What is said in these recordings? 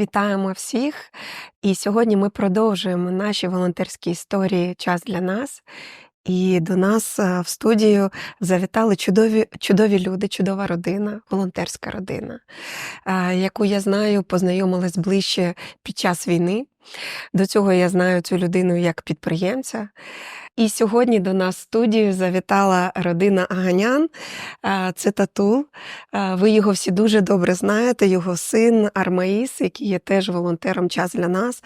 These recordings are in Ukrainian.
Вітаємо всіх! І сьогодні ми продовжуємо наші волонтерські історії Час для нас. І до нас е, в студію завітали чудові, чудові люди, чудова родина, волонтерська родина, е, яку я знаю, познайомилась ближче під час війни. До цього я знаю цю людину як підприємця. І сьогодні до нас в студію завітала родина Аганян. Це Татул. Ви його всі дуже добре знаєте. Його син Армаїс, який є теж волонтером час для нас.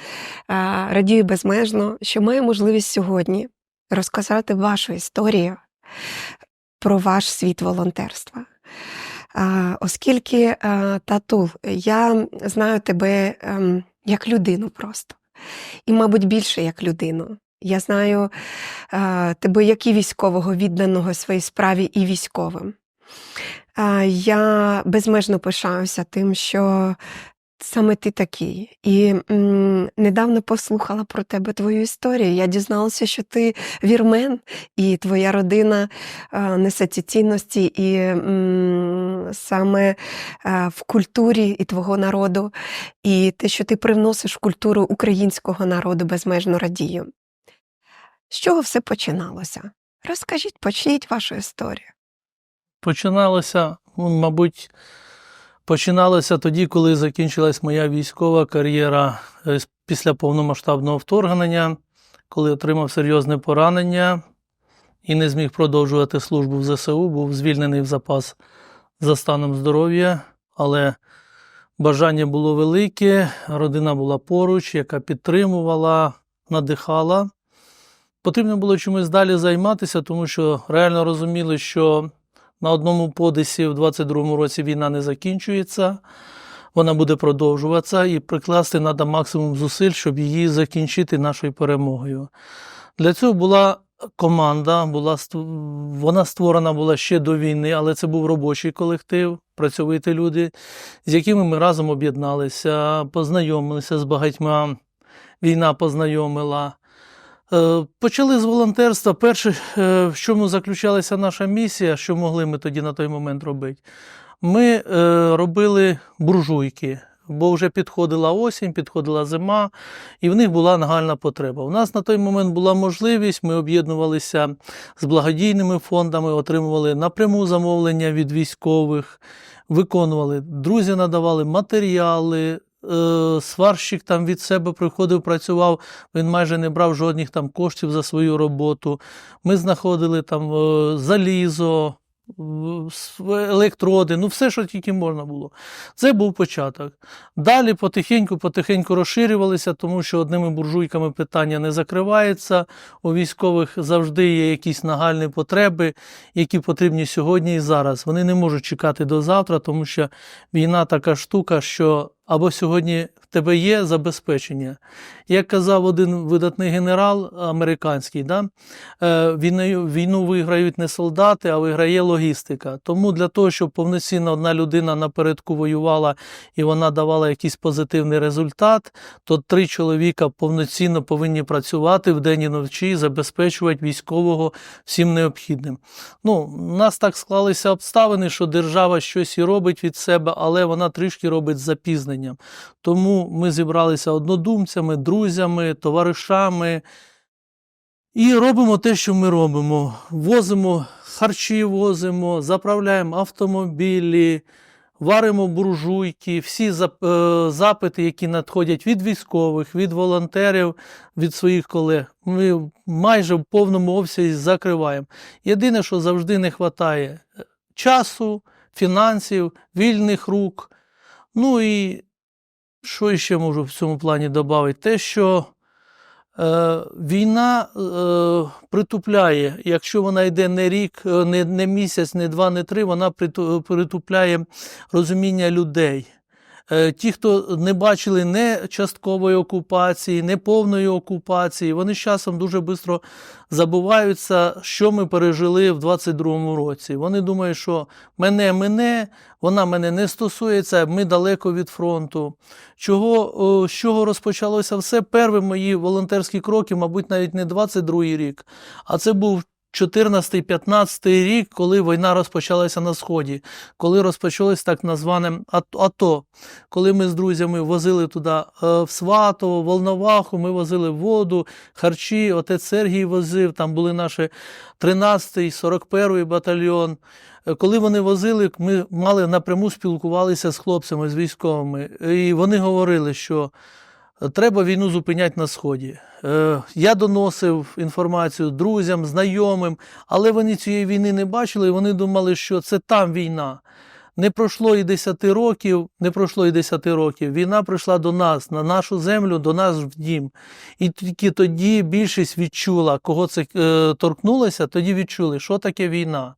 Радію безмежно, що має можливість сьогодні розказати вашу історію про ваш світ волонтерства. Оскільки Татул, я знаю тебе ем, як людину просто, і, мабуть, більше як людину. Я знаю е, тебе як і військового, відданого своїй справі, і військовим. Е, Я безмежно пишаюся тим, що саме ти такий. І м, недавно послухала про тебе твою історію. Я дізналася, що ти вірмен, і твоя родина е, несе ці цінності, і м, саме е, в культурі і твого народу, і те, що ти привносиш в культуру українського народу, безмежно радію. З чого все починалося? Розкажіть, почніть вашу історію. Починалося, мабуть, починалося тоді, коли закінчилась моя військова кар'єра е, після повномасштабного вторгнення, коли отримав серйозне поранення і не зміг продовжувати службу в ЗСУ, був звільнений в запас за станом здоров'я, але бажання було велике, родина була поруч, яка підтримувала, надихала. Потрібно було чимось далі займатися, тому що реально розуміли, що на одному подисі в 22-му році війна не закінчується, вона буде продовжуватися, і прикласти треба максимум зусиль, щоб її закінчити нашою перемогою. Для цього була команда, була, вона створена була ще до війни, але це був робочий колектив, працьовиті люди, з якими ми разом об'єдналися, познайомилися з багатьма. Війна познайомила. Е, Почали з волонтерства. Перше, е, в чому заключалася наша місія, що могли ми тоді на той момент робити? Ми е, робили буржуйки, бо вже підходила осінь, підходила зима, і в них була нагальна потреба. У нас на той момент була можливість, ми об'єднувалися з благодійними фондами, отримували напряму замовлення від військових, виконували. Друзі надавали матеріали. Е, Сварщик там від себе приходив, працював, він майже не брав жодних там коштів за свою роботу. Ми знаходили там е, залізо, електроди, ну все, що тільки можна було. Це був початок. Далі потихеньку, потихеньку розширювалися, тому що одними буржуйками питання не закривається. У військових завжди є якісь нагальні потреби, які потрібні сьогодні і зараз. Вони не можуть чекати до завтра, тому що війна така штука, що або сьогодні тебе є забезпечення. Як казав один видатний генерал американський, да? е, війну виграють не солдати, а виграє логістика. Тому для того, щоб повноцінно одна людина напередку воювала і вона давала якийсь позитивний результат, то три чоловіка повноцінно повинні працювати вдень і вночі, і забезпечувати військового всім необхідним. Ну, у нас так склалися обставини, що держава щось і робить від себе, але вона трішки робить з запізненням. Тому ми зібралися однодумцями, друзями, товаришами. І робимо те, що ми робимо. Возимо харчі, возимо, заправляємо автомобілі, варимо буржуйки, всі е, запити, які надходять від військових, від волонтерів, від своїх колег. Ми майже в повному обсязі закриваємо. Єдине, що завжди не вистачає часу, фінансів, вільних рук. Ну і що ще можу в цьому плані додати? Те, що е, війна е, притупляє, якщо вона йде не рік, е, не, не місяць, не два, не три, вона притупляє розуміння людей. Е, Ті, хто не бачили не часткової окупації, не повної окупації, вони з часом дуже швидко забуваються, що ми пережили в 22-му році. Вони думають, що мене мене, вона мене не стосується, ми далеко від фронту. Чого, з чого розпочалося все? Перші мої волонтерські кроки, мабуть, навіть не 22-й рік, а це був 14-15 рік, коли війна розпочалася на Сході, коли розпочалось так назване АТ- АТО, коли ми з друзями возили туди е, в Сватово, Волноваху, ми возили воду, харчі, отець Сергій возив, там були наші 13-й, 41-й батальйон. Е, Коли вони возили, ми мали напряму спілкувалися з хлопцями, з військовими, і вони говорили, що треба війну зупиняти на Сході. Е, Я доносив інформацію друзям, знайомим, але вони цієї війни не бачили, і вони думали, що це там війна. Не пройшло і 10 років, не пройшло і 10 років. Війна прийшла до нас, на нашу землю, до нас в дім. І тільки тоді більшість відчула, кого це е, торкнулося, тоді відчули, що таке війна.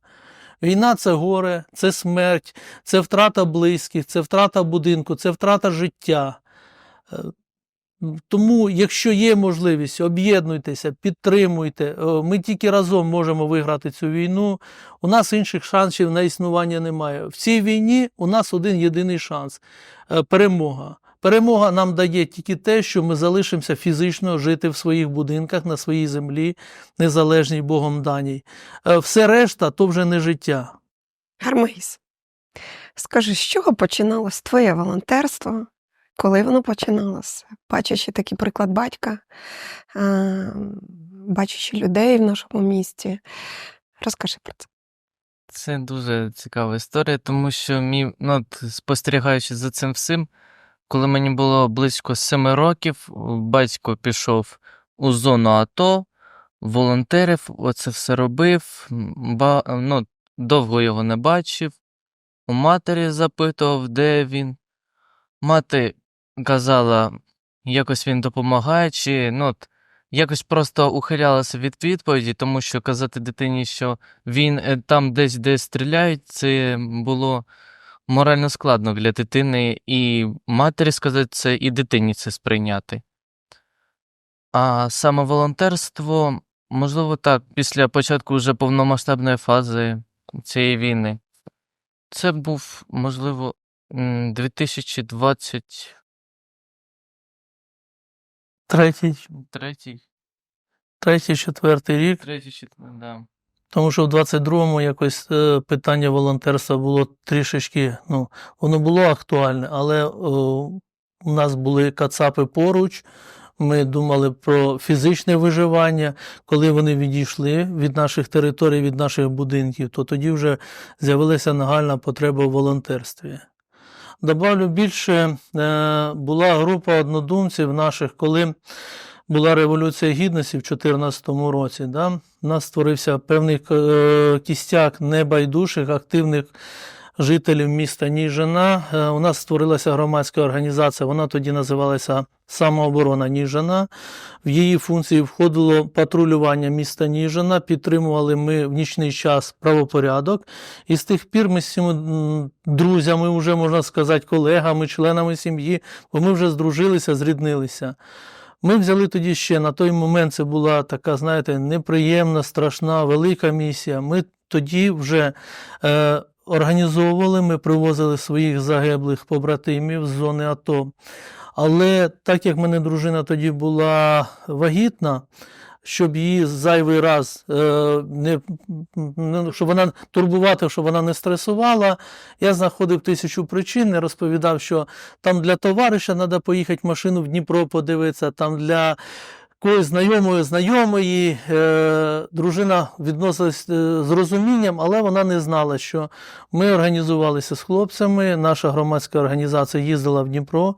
Війна це горе, це смерть, це втрата близьких, це втрата будинку, це втрата життя. Тому, якщо є можливість, об'єднуйтеся, підтримуйте. Е, Ми тільки разом можемо виграти цю війну. У нас інших шансів на існування немає. В цій війні у нас один єдиний шанс е, перемога. Перемога нам дає тільки те, що ми залишимося фізично жити в своїх будинках на своїй землі, незалежній Богом даній. Е, Все решта то вже не життя. Гармейс, скажи, з чого починалось твоє волонтерство? Коли воно починалося? Бачачи такий приклад батька, бачачи людей в нашому місті. Розкажи про це. Це дуже цікава історія, тому що мій, ну, спостерігаючи за цим всім, коли мені було близько семи років, батько пішов у зону АТО, волонтерів, оце все робив. Ба, ну, довго його не бачив. У матері запитував, де він. Мати казала, якось він допомагає, чи ну, от, якось просто ухилялася від відповіді, тому що казати дитині, що він е, там десь де стріляють, це було морально складно для дитини, і матері сказати це, і дитині це сприйняти. А саме волонтерство, можливо, так, після початку вже повномасштабної фази цієї війни. Це був, можливо, м, 2023 Третій, третій, третій, четвертий рік. третій, четвертий, да. Тому що в 22-му якось е, питання волонтерства було трішечки, ну, воно було актуальне, але е, у нас були кацапи поруч. Ми думали про фізичне виживання. Коли вони відійшли від наших територій, від наших будинків, то тоді вже з'явилася нагальна потреба в волонтерстві. Добавлю більше, е, була група однодумців наших, коли була Революція Гідності в 2014 році. Да? У нас створився певний е, кістяк небайдужих, активних жителів міста Ніжина. Е, У нас створилася громадська організація, вона тоді називалася Самооборона Ніжина. В її функції входило патрулювання міста Ніжина, підтримували ми в нічний час правопорядок. І з тих пір ми з цими друзями, вже можна сказати, колегами, членами сім'ї, бо ми вже здружилися, зріднилися. Ми взяли тоді ще на той момент це була така, знаєте, неприємна, страшна, велика місія. Ми тоді вже е, організовували, ми привозили своїх загиблих побратимів з зони АТО. Але так як мене дружина тоді була вагітна, щоб її зайвий раз е, не, не щоб вона турбувати, щоб вона не стресувала, я знаходив тисячу причин, не розповідав, що там для товариша треба поїхати машину в Дніпро подивитися, там для когось знайомої, знайомої. Е, дружина відносилась е, з розумінням, але вона не знала, що ми організувалися з хлопцями. Наша громадська організація їздила в Дніпро,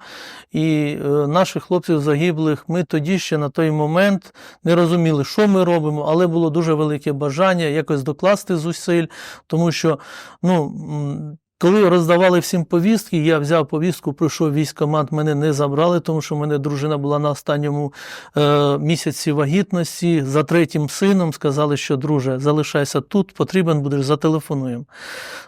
і е, наших хлопців загиблих ми тоді ще на той момент не розуміли, що ми робимо, але було дуже велике бажання якось докласти зусиль, тому що ну. Коли роздавали всім повістки, я взяв повістку, пройшов військкомат, мене не забрали, тому що в мене дружина була на останньому е, місяці вагітності. За третім сином сказали, що друже, залишайся тут, потрібен будеш, зателефонуємо.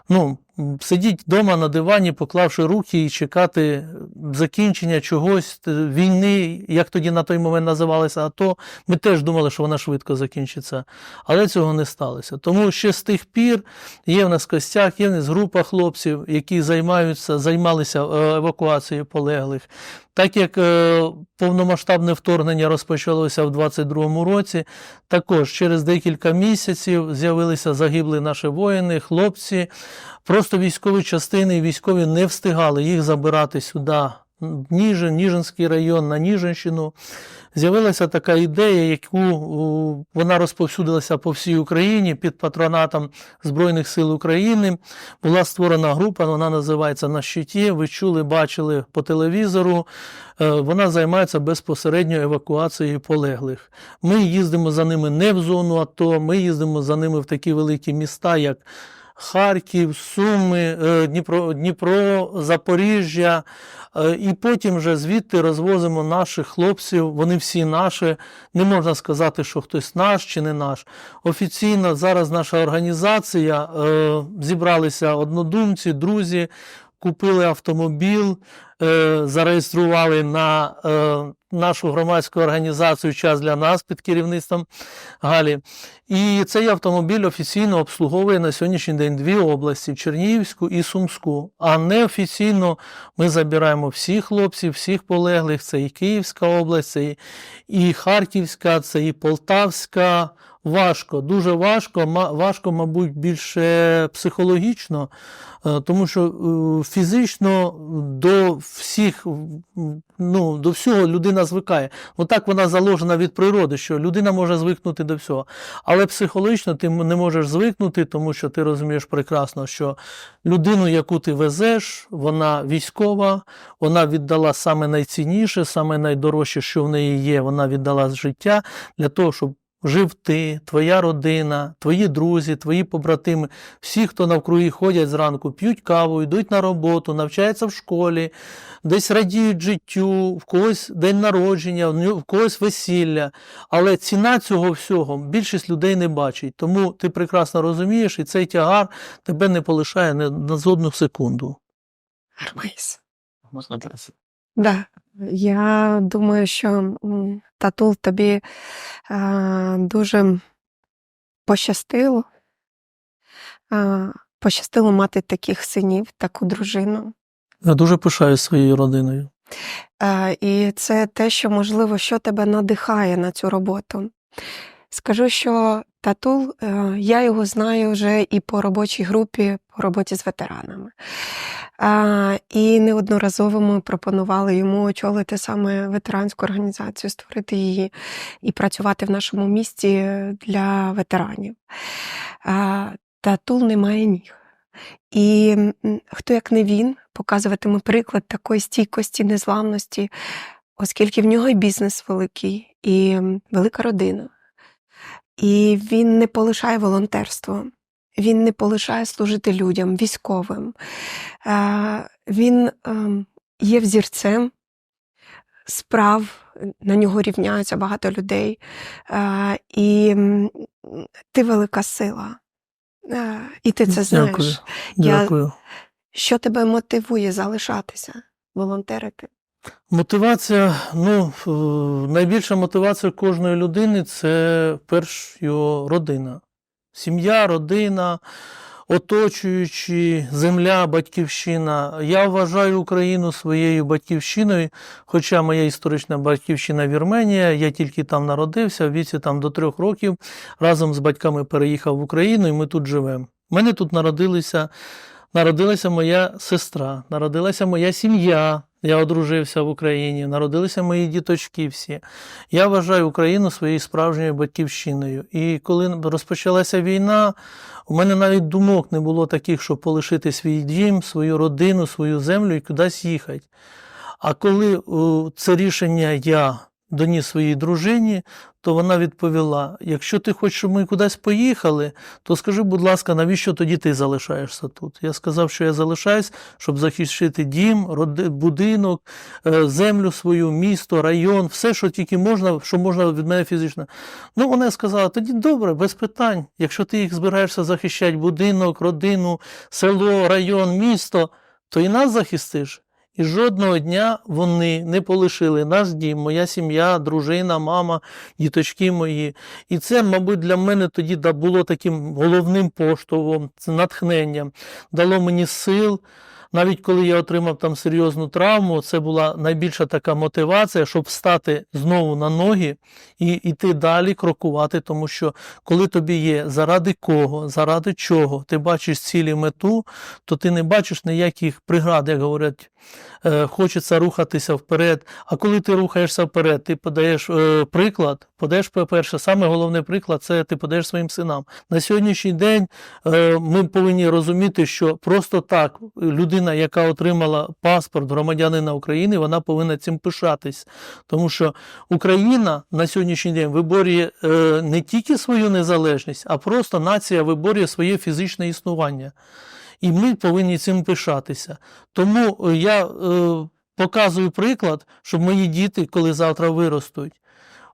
Ну, сидіти вдома на дивані, поклавши руки і чекати закінчення чогось, війни, як тоді на той момент називалося АТО. Ми теж думали, що вона швидко закінчиться, але цього не сталося. Тому ще з тих пір є в нас костяк, є в нас група хлопців, які займаються, займалися е, евакуацією полеглих. Так як е, повномасштабне вторгнення розпочалося в 22-му році, також через декілька місяців з'явилися загиблі наші воїни, хлопці. Просто військові частини і військові не встигали їх забирати сюди, Ніжин, Ніжинський район, на Ніжинщину. З'явилася така ідея, яку вона розповсюдилася по всій Україні під патронатом Збройних сил України. Була створена група, вона називається На щиті. Ви чули, бачили по телевізору. Е, Вона займається безпосередньо евакуацією полеглих. Ми їздимо за ними не в зону АТО, ми їздимо за ними в такі великі міста, як Харків, Суми, е, Дніпро, Дніпро Запоріжжя. Е, І потім вже звідти розвозимо наших хлопців. Вони всі наші. Не можна сказати, що хтось наш чи не наш. Офіційно зараз наша організація е, зібралися однодумці, друзі, купили автомобіль, зареєстрували на нашу громадську організацію Час для нас під керівництвом Галі. І цей автомобіль офіційно обслуговує на сьогоднішній день дві області Чернігівську і Сумську. А неофіційно ми забираємо всіх хлопців, всіх полеглих. Це і Київська область, це і- Харківська, це і Полтавська. Важко, дуже важко, важко, мабуть, більше психологічно, е, тому що е, фізично до всіх, ну, до всього людина звикає. Отак вона заложена від природи, що людина може звикнути до всього. Але психологічно ти не можеш звикнути, тому що ти розумієш прекрасно, що людину, яку ти везеш, вона військова, вона віддала саме найцінніше, саме найдорожче, що в неї є, вона віддала життя для того, щоб жив ти, твоя родина, твої друзі, твої побратими, всі, хто навкруги ходять зранку, п'ють каву, йдуть на роботу, навчаються в школі, десь радіють життю, в когось день народження, в когось весілля. Але ціна цього всього більшість людей не бачить. Тому ти прекрасно розумієш, і цей тягар тебе не полишає на жодну секунду. Армейс. Можна зараз? Да. Я думаю, що Татул тобі е, дуже пощастило. Е, пощастило мати таких синів, таку дружину. Я дуже пишаюсь своєю родиною. Е, І це те, що можливо, що тебе надихає на цю роботу. Скажу, що Татул, е, я його знаю вже і по робочій групі, по роботі з ветеранами. І неодноразово ми пропонували йому очолити саме ветеранську організацію, створити її і працювати в нашому місті для ветеранів. Татул не має ніг. І хто як не він показуватиме приклад такої стійкості, незламності, оскільки в нього і бізнес великий, і велика родина. І він не полишає волонтерство, він не полишає служити людям, військовим. Е, Він ем, є взірцем справ, на нього рівняються багато людей. Е, І ти велика сила. Е, І ти це знаєш. Дякую. Я- Що тебе мотивує залишатися, волонтерити? Мотивація, ну, е, найбільша мотивація кожної людини це перш його родина. Сім'я, родина, оточуючі, земля, батьківщина. Я вважаю Україну своєю батьківщиною, хоча моя історична батьківщина Вірменія, я тільки там народився, в віці там до трьох років разом з батьками переїхав в Україну, і ми тут живемо. У мене тут народилися, народилася моя сестра, народилася моя сім'я. Я одружився в Україні, народилися мої діточки всі. Я вважаю Україну своєю справжньою батьківщиною. І коли розпочалася війна, у мене навіть думок не було таких, щоб полишити свій дім, свою родину, свою землю і кудись їхати. А коли це рішення я доніс своїй дружині, то вона відповіла: якщо ти хочеш, щоб ми кудись поїхали, то скажи, будь ласка, навіщо тоді ти залишаєшся тут? Я сказав, що я залишаюсь, щоб захищити дім, будинок, е, землю свою, місто, район, все, що тільки можна, що можна від мене фізично. Ну, вона сказала: тоді добре, без питань. Якщо ти їх збираєшся захищати, будинок, родину, село, район, місто, то і нас захистиш. І жодного дня вони не полишили наш дім, моя сім'я, дружина, мама, діточки мої. І це, мабуть, для мене тоді було таким головним поштовхом, натхненням, дало мені сил. Навіть коли я отримав там серйозну травму, це була найбільша така мотивація, щоб встати знову на ноги і йти далі, крокувати. Тому що коли тобі є заради кого, заради чого, ти бачиш цілі мету, то ти не бачиш ніяких преград, як говорять, е, хочеться рухатися вперед. А коли ти рухаєшся вперед, ти подаєш е, приклад, подаєш, по-перше, саме головний приклад це ти подаєш своїм синам. На сьогоднішній день е, ми повинні розуміти, що просто так людина, яка отримала паспорт громадянина України, вона повинна цим пишатись. Тому що Україна на сьогоднішній день виборює е, не тільки свою незалежність, а просто нація виборює своє фізичне існування. І ми повинні цим пишатися. Тому я е, показую приклад, щоб мої діти, коли завтра виростуть,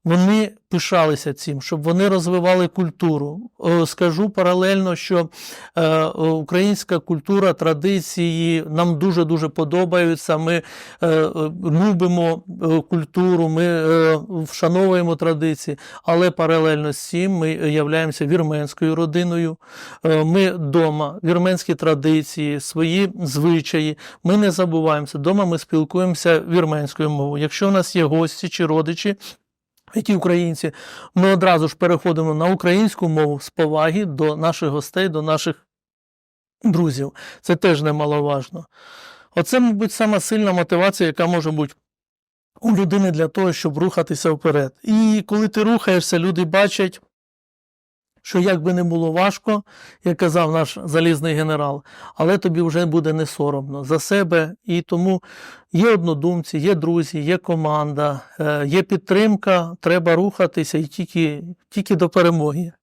вони пишалися цим, щоб вони розвивали культуру. Скажу паралельно, що е, українська культура, традиції нам дуже-дуже подобаються. Ми е, любимо е, культуру, ми вшановуємо традиції, але паралельно з цим ми являємося вірменською родиною. Ми вдома, вірменські традиції, свої звичаї. Ми не забуваємося. Дома ми спілкуємося вірменською мовою. Якщо у нас є гості чи родичі, які українці, ми одразу ж переходимо на українську мову з поваги до наших гостей, до наших друзів. Це теж немаловажно. Оце, мабуть, сама сильна мотивація, яка може бути у людини для того, щоб рухатися вперед. І коли ти рухаєшся, люди бачать, що як би не було важко, як казав наш залізний генерал, але тобі вже буде не соромно за себе. І тому є однодумці, є друзі, є команда, е, є підтримка, треба рухатися і тільки, тільки до перемоги.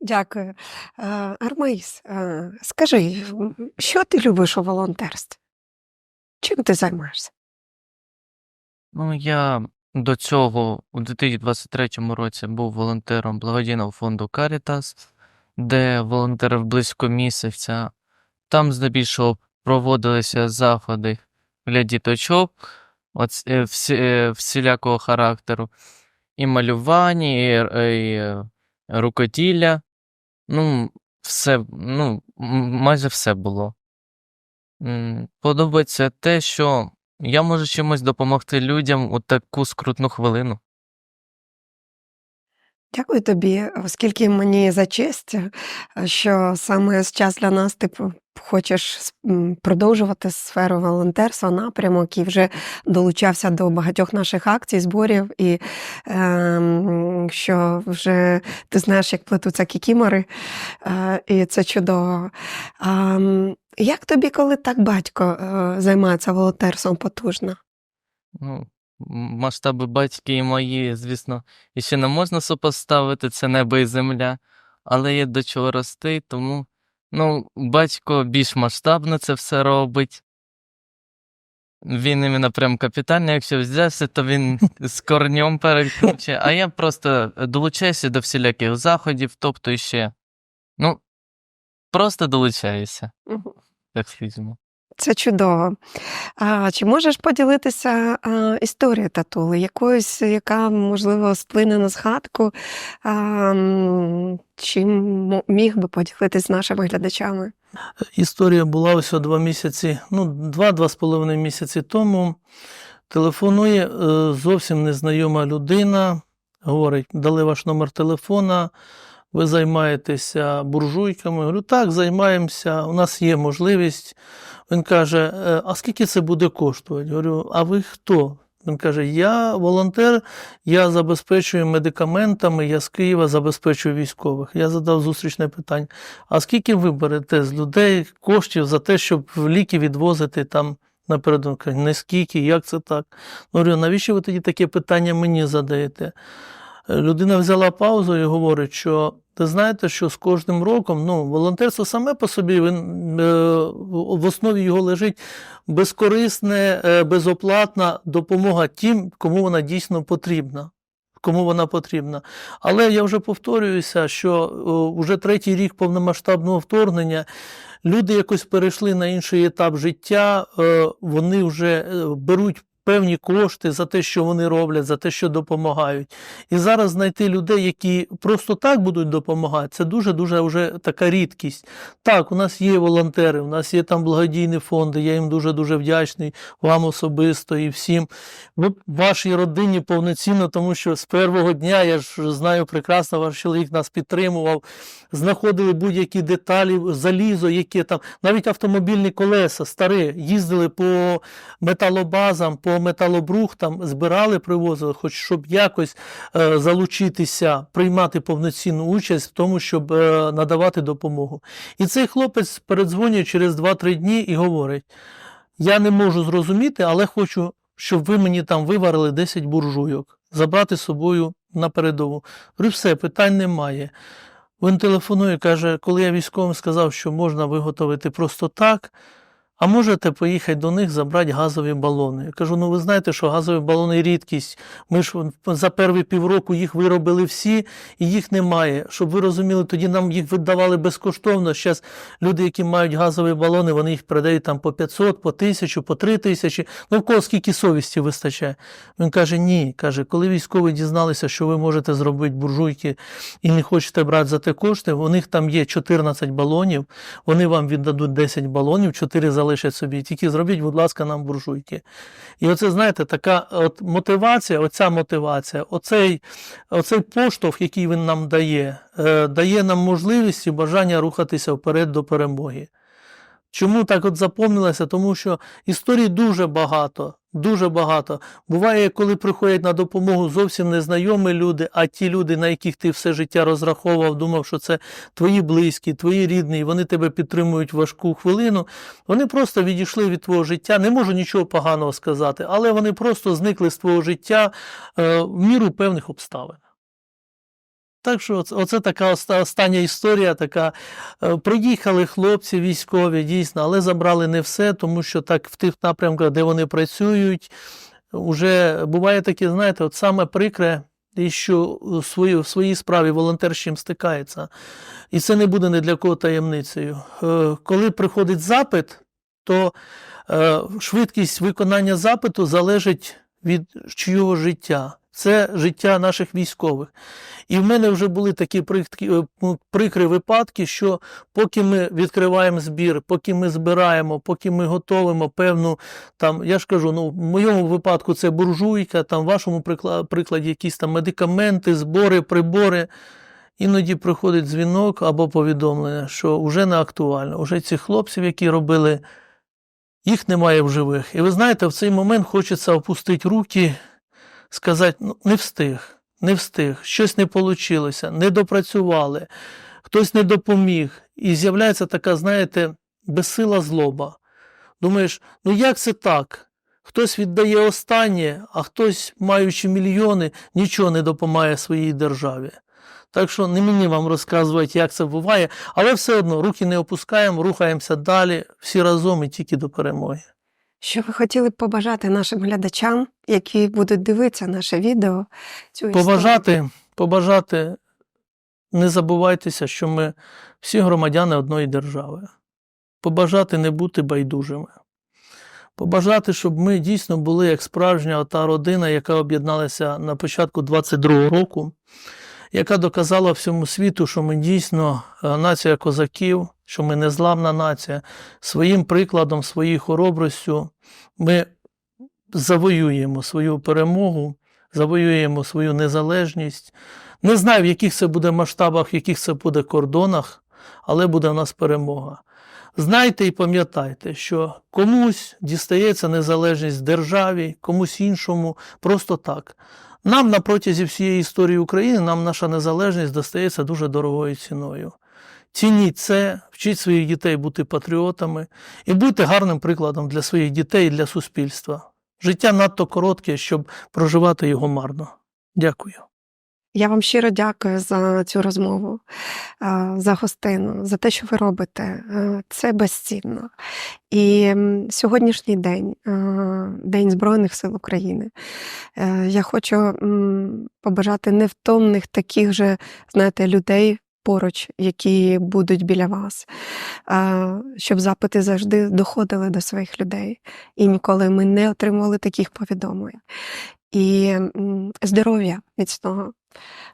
Дякую. Е, Армаїс, е, скажи, що ти любиш у волонтерстві? Чим ти займаєшся? Ну, я до цього у 2023 році був волонтером благодійного фонду Caritas, де волонтерив близько місяця. Там здебільшого проводилися заходи для діточок, е, е, всілякого характеру, і малювання, і, і е, рукоділля. Ну, все, ну, майже все було. Подобається те, що я можу чимось допомогти людям у таку скрутну хвилину. Дякую тобі, оскільки мені за честь, е, що саме з час для нас ти хочеш продовжувати сферу волонтерства, напрямок і вже долучався до багатьох наших акцій, зборів, і ем, що вже ти знаєш, як плетуться кікімори, е, і це чудово. Ем, як тобі, коли так батько е, займається волонтерством потужно? Ну, масштаби батьки і мої, звісно, іще не можна супоставити, це небо і земля, але є до чого рости, тому ну, батько більш масштабно це все робить. Він іменно прям капітальний, якщо взявся, то він з корнем перекручує, а я просто долучаюся до всіляких заходів, тобто ще, ну, просто долучаюся, так скажімо. Це чудово. А чи можеш поділитися а, історією татули, якоюсь, яка, можливо, сплине на згадку? А, чим міг би поділитися з нашими глядачами? Історія була ось два місяці, ну, два-два з половиною місяці тому. Телефонує е, зовсім незнайома людина, говорить, дали ваш номер телефона, ви займаєтеся буржуйками. Говорю, так, займаємося, у нас є можливість. Він каже, «Е, а скільки це буде коштувати? Говорю, а ви хто? Він каже: Я волонтер, я забезпечую медикаментами, я з Києва забезпечую військових. Я задав зустрічне питання: а скільки ви берете з людей коштів за те, щоб ліки відвозити там напередодні? Він каже, Не скільки, як це так? Говорю, навіщо ви тоді таке питання мені задаєте? Людина взяла паузу і говорить, що ти знаєте, що з кожним роком ну, волонтерство саме по собі він, е, в основі його лежить безкорисне, е, безоплатна допомога тим, кому вона дійсно потрібна. Кому вона потрібна. Але я вже повторююся, що вже третій рік повномасштабного вторгнення люди якось перейшли на інший етап життя, е, вони вже беруть певні кошти за те, що вони роблять, за те, що допомагають. І зараз знайти людей, які просто так будуть допомагати, це дуже-дуже вже така рідкість. Так, у нас є волонтери, у нас є там благодійні фонди, я їм дуже-дуже вдячний, вам особисто і всім. Вашій родині повноцінно, тому що з першого дня я ж знаю прекрасно, ваш чоловік нас підтримував, знаходили будь-які деталі, залізо, яке там, навіть автомобільні колеса старі, їздили по металобазам, по металобрухтам, збирали, привозили, хоч щоб якось е, залучитися, приймати повноцінну участь в тому, щоб е, надавати допомогу. І цей хлопець передзвонює через 2-3 дні і говорить: я не можу зрозуміти, але хочу, щоб ви мені там виварили 10 буржуйок, забрати з собою на передову. Говорю, все, питань немає. Він телефонує, каже, коли я військовим сказав, що можна виготовити просто так, а можете поїхати до них забрати газові балони. Я кажу, ну ви знаєте, що газові балони рідкість. Ми ж за перші півроку їх виробили всі, і їх немає. Щоб ви розуміли, тоді нам їх видавали безкоштовно. Зараз люди, які мають газові балони, вони їх продають там по 500, по 1000, по 3000. Ну, в кого скільки совісті вистачає. Він каже, ні. Каже, коли військові дізналися, що ви можете зробити буржуйки і не хочете брати за те кошти, у них там є 14 балонів, вони вам віддадуть 10 балонів, 4 залишать собі. Тільки зробіть, будь ласка, нам буржуйки. І оце, знаєте, така от мотивація, оця мотивація, оцей, оцей поштовх, який він нам дає, е, дає нам можливість і бажання рухатися вперед до перемоги. Чому так от запомнилося? Тому що історій дуже багато, дуже багато. Буває, коли приходять на допомогу зовсім незнайомі люди, а ті люди, на яких ти все життя розраховував, думав, що це твої близькі, твої рідні, вони тебе підтримують важку хвилину. Вони просто відійшли від твого життя. Не можу нічого поганого сказати, але вони просто зникли з твого життя е, в міру певних обставин. Так що оце, така остання історія. Така Е, приїхали хлопці військові, дійсно, але забрали не все, тому що так в тих напрямках, де вони працюють, вже буває таке, знаєте, от саме прикре, і що у свої, в своїй справі волонтер з чим стикається. І це не буде ні для кого таємницею. Е, Коли приходить запит, то е, швидкість виконання запиту залежить від чийого життя. Це життя наших військових. І в мене вже були такі е, ну, прикрі випадки, що поки ми відкриваємо збір, поки ми збираємо, поки ми готовимо певну там, я ж кажу, ну в моєму випадку це буржуйка, там в вашому прикладі якісь там медикаменти, збори, прибори. Іноді приходить дзвінок або повідомлення, що вже не актуально. Уже цих хлопців, які робили, їх немає в живих. І ви знаєте, в цей момент хочеться опустити руки, сказати, ну, не встиг, не встиг, щось не вийшло, не допрацювали, хтось не допоміг. І з'являється така, знаєте, безсила злоба. Думаєш, ну як це так? Хтось віддає останнє, а хтось, маючи мільйони, нічого не допомагає своїй державі. Так що не мені вам розказувати, як це буває, але все одно руки не опускаємо, рухаємося далі, всі разом і тільки до перемоги. Що ви хотіли б побажати нашим глядачам, які будуть дивитися наше відео? Цю? Побажати, побажати, не забувайтеся, що ми всі громадяни одної держави. Побажати не бути байдужими. Побажати, щоб ми дійсно були як справжня та родина, яка об'єдналася на початку 22-го року, яка доказала всьому світу, що ми дійсно е, нація козаків, що ми незламна нація. Своїм прикладом, своєю хоробростю ми завоюємо свою перемогу, завоюємо свою незалежність. Не знаю, в яких це буде масштабах, в яких це буде кордонах, але буде в нас перемога. Знайте і пам'ятайте, що комусь дістається незалежність державі, комусь іншому просто так. Нам на протязі всієї історії України нам наша незалежність достається дуже дорогою ціною. Цініть це, вчіть своїх дітей бути патріотами і будьте гарним прикладом для своїх дітей і для суспільства. Життя надто коротке, щоб проживати його марно. Дякую. Я вам щиро дякую за цю розмову, за гостину, за те, що ви робите. Це безцінно. І сьогоднішній день, День Збройних сил України. е, Я хочу побажати невтомних таких же, знаєте, людей поруч, які будуть біля вас, щоб запити завжди доходили до своїх людей. І ніколи ми не отримували таких повідомлень. І здоров'я міцного,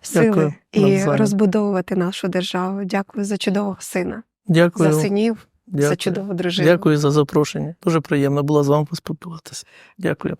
сили Дякую, і навзаєм. розбудовувати нашу державу. Дякую за чудового сина, Дякую. за синів, за чудову дружину. Дякую за запрошення. Дуже приємно було з вами поспілкуватися. Дякую.